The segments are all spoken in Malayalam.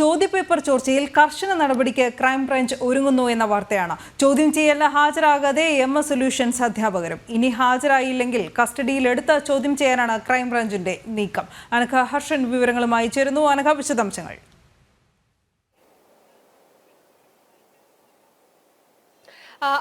ചോദ്യപേപ്പർ ചോർച്ചയിൽ കർശന നടപടിക്ക് ക്രൈംബ്രാഞ്ച് ഒരുങ്ങുന്നു എന്ന വാർത്തയാണ്. ചോദ്യം ചെയ്യലിന് ഹാജരാകാതെ എം എസ് സൊല്യൂഷൻസ് അധ്യാപകരും. ഇനി ഹാജരായില്ലെങ്കിൽ കസ്റ്റഡിയിലെടുത്ത് ചോദ്യം ചെയ്യാനാണ് ക്രൈംബ്രാഞ്ചിന്റെ നീക്കം. അനഘ ഹർഷൻ വിവരങ്ങളുമായി ചേരുന്നു. അനഘ വിശദാംശങ്ങൾ.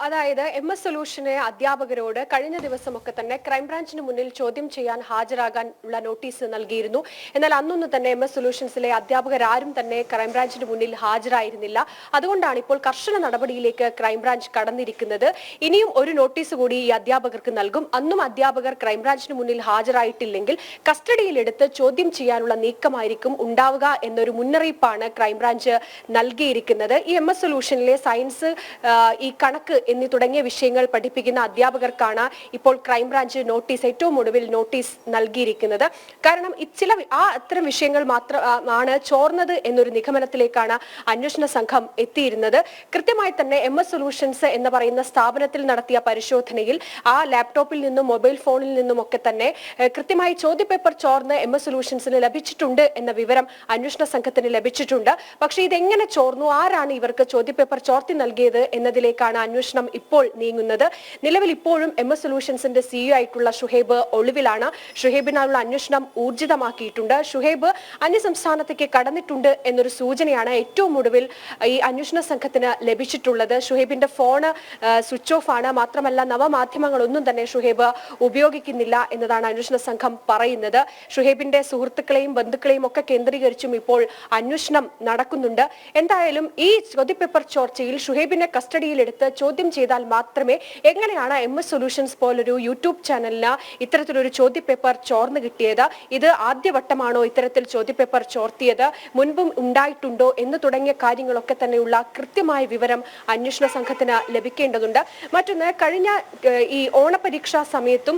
അതായത് എം എസ് സൊല്യൂഷനെ അധ്യാപകരോട് കഴിഞ്ഞ ദിവസമൊക്കെ തന്നെ ക്രൈംബ്രാഞ്ചിന് മുന്നിൽ ചോദ്യം ചെയ്യാൻ ഹാജരാകാൻ ഉള്ള നോട്ടീസ് നൽകിയിരുന്നു. എന്നാൽ അന്നൊന്നും തന്നെ എം എസ് സൊല്യൂഷൻസിലെ അധ്യാപകരാരും തന്നെ ക്രൈംബ്രാഞ്ചിന് മുന്നിൽ ഹാജരായിരുന്നില്ല. അതുകൊണ്ടാണ് ഇപ്പോൾ കർശന നടപടിയിലേക്ക് ക്രൈംബ്രാഞ്ച് കടന്നിരിക്കുന്നത്. ഇനിയും ഒരു നോട്ടീസ് കൂടി ഈ അധ്യാപകർക്ക് നൽകും. അന്നും അധ്യാപകർ ക്രൈംബ്രാഞ്ചിന് മുന്നിൽ ഹാജരായിട്ടില്ലെങ്കിൽ കസ്റ്റഡിയിലെടുത്ത് ചോദ്യം ചെയ്യാനുള്ള നീക്കമായിരിക്കും ഉണ്ടാവുക എന്നൊരു മുന്നറിയിപ്പാണ് ക്രൈംബ്രാഞ്ച് നൽകിയിരിക്കുന്നത്. ഈ എം എസ് സൊല്യൂഷനിലെ സയൻസ് ഈ കണക്ക് എന്നീ തുടങ്ങിയ വിഷയങ്ങൾ പഠിപ്പിക്കുന്ന അധ്യാപകർക്കാണ് ഇപ്പോൾ ക്രൈംബ്രാഞ്ച് നോട്ടീസ് ഏറ്റവും ഒടുവിൽ നോട്ടീസ് നൽകിയിരിക്കുന്നത്. കാരണം ചില ആ അത്തരം വിഷയങ്ങൾ മാത്രം ആണ് ചോർന്നത് എന്നൊരു നിഗമനത്തിലേക്കാണ് അന്വേഷണ സംഘം എത്തിയിരുന്നത്. കൃത്യമായി തന്നെ എം എസ് സൊല്യൂഷൻസ് എന്ന് പറയുന്ന സ്ഥാപനത്തിൽ നടത്തിയ പരിശോധനയിൽ ആ ലാപ്ടോപ്പിൽ നിന്നും മൊബൈൽ ഫോണിൽ നിന്നും ഒക്കെ തന്നെ കൃത്യമായി ചോദ്യപേപ്പർ ചോർന്ന് എം എസ് സൊല്യൂഷൻസിന് ലഭിച്ചിട്ടുണ്ട് എന്ന വിവരം അന്വേഷണ സംഘത്തിന് ലഭിച്ചിട്ടുണ്ട്. പക്ഷേ ഇതെങ്ങനെ ചോർന്നു? ആരാണ് ഇവർക്ക് ചോദ്യപേപ്പർ ചോർത്തി നൽകിയത് എന്നതിലേക്കാണ് അന്വേഷണം ഇപ്പോൾ നീങ്ങുന്നത്. നിലവിൽ ഇപ്പോഴും എം എസ് സൊല്യൂഷൻസിന്റെ സിഇഒ ആയിട്ടുള്ള ഷുഹേബ് ഒളിവിലാണ്. ഷുഹേബിനായുള്ള അന്വേഷണം ഊർജിതമാക്കിയിട്ടുണ്ട്. ഷുഹേബ് അന്യസംസ്ഥാനത്തേക്ക് കടന്നിട്ടുണ്ട് എന്നൊരു സൂചനയാണ് ഏറ്റവും ഒടുവിൽ ഈ അന്വേഷണ സംഘത്തിന് ലഭിച്ചിട്ടുള്ളത്. ഷുഹേബിന്റെ ഫോണ് സ്വിച്ച് ഓഫ് ആണ്. മാത്രമല്ല നവമാധ്യമങ്ങളൊന്നും തന്നെ ഷുഹേബ് ഉപയോഗിക്കുന്നില്ല എന്നതാണ് അന്വേഷണ സംഘം പറയുന്നത്. ഷുഹേബിന്റെ സുഹൃത്തുക്കളെയും ബന്ധുക്കളെയും ഒക്കെ കേന്ദ്രീകരിച്ചും ഇപ്പോൾ അന്വേഷണം നടക്കുന്നുണ്ട്. എന്തായാലും ഈ ചോദ്യപേപ്പർ ചോർച്ചയിൽ ഷുഹേബിനെ കസ്റ്റഡിയിലെടുത്ത് ചോദ്യം ചെയ്താൽ മാത്രമേ എങ്ങനെയാണ് എം എസ് സൊല്യൂഷൻസ് പോലൊരു യൂട്യൂബ് ചാനലിന് ഇത്തരത്തിലൊരു ചോദ്യപേപ്പർ ചോർന്നു കിട്ടിയത്? ഇത് ആദ്യവട്ടമാണോ ഇത്തരത്തിൽ ചോദ്യപേപ്പർ ചോർത്തിയത്? മുൻപും ഉണ്ടായിട്ടുണ്ടോ? എന്ന് തുടങ്ങിയ കാര്യങ്ങളൊക്കെ തന്നെയുള്ള കൃത്യമായ വിവരം അന്വേഷണ സംഘത്തിന് ലഭിക്കേണ്ടതുണ്ട്. മറ്റൊന്ന് കഴിഞ്ഞ ഈ ഓണപരീക്ഷാ സമയത്തും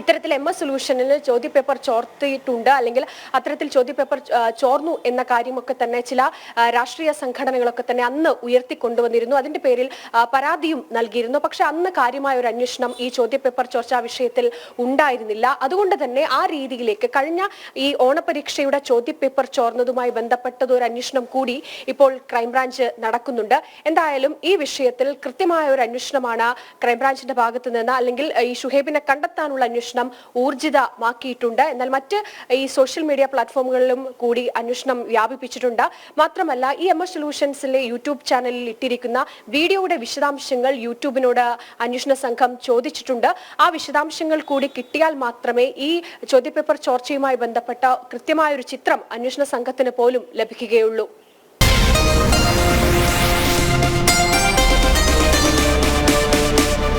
ഇത്തരത്തിൽ എം എസ് സൊല്യൂഷനിൽ ചോദ്യപേപ്പർ ചോർത്തിയിട്ടുണ്ട്. അല്ലെങ്കിൽ അത്തരത്തിൽ ചോദ്യപേപ്പർ ചോർന്നു എന്ന കാര്യമൊക്കെ തന്നെ ചില രാഷ്ട്രീയ സംഘടനകളൊക്കെ തന്നെ അന്ന് ഉയർത്തിക്കൊണ്ടുവന്നിരുന്നു. അതിന്റെ പേരിൽ പരാതിയും നൽകിയിരുന്നു. പക്ഷെ അന്ന് കാര്യമായ ഒരു അന്വേഷണം ഈ ചോദ്യപേപ്പർ ചോർച്ചാ വിഷയത്തിൽ ഉണ്ടായിരുന്നില്ല. അതുകൊണ്ട് തന്നെ ആ രീതിയിലേക്ക് കഴിഞ്ഞ ഈ ഓണപരീക്ഷയുടെ ചോദ്യപേപ്പർ ചോർന്നതുമായി ബന്ധപ്പെട്ടത് ഒരു അന്വേഷണം കൂടി ഇപ്പോൾ ക്രൈംബ്രാഞ്ച് നടക്കുന്നുണ്ട്. എന്തായാലും ഈ വിഷയത്തിൽ കൃത്യമായ ഒരു അന്വേഷണമാണ് ക്രൈംബ്രാഞ്ചിന്റെ ഭാഗത്ത് നിന്ന് അല്ലെങ്കിൽ ഈ ഷുഹേബിനെ കണ്ടെത്താനുള്ള അന്വേഷണം ഊർജിതമാക്കിയിട്ടുണ്ട്. എന്നാൽ മറ്റ് ഈ സോഷ്യൽ മീഡിയ പ്ലാറ്റ്ഫോമുകളിലും കൂടി അന്വേഷണം വ്യാപിപ്പിച്ചിട്ടുണ്ട്. മാത്രമല്ല ഈ എം എസ് സൊല്യൂഷൻസിലെ യൂട്യൂബ് ചാനലിൽ ഇട്ടിരിക്കുന്ന വീഡിയോയുടെ വിശദാംശങ്ങൾ യൂട്യൂബിനോട് അന്വേഷണ സംഘം ചോദിച്ചിട്ടുണ്ട്. ആ വിശദാംശങ്ങൾ കൂടി കിട്ടിയാൽ മാത്രമേ ഈ ചോദ്യപേപ്പർ ചോർച്ചയുമായി ബന്ധപ്പെട്ട കൃത്യമായ ഒരു ചിത്രം അന്വേഷണ സംഘത്തിന് പോലും ലഭിക്കുകയുള്ളൂ.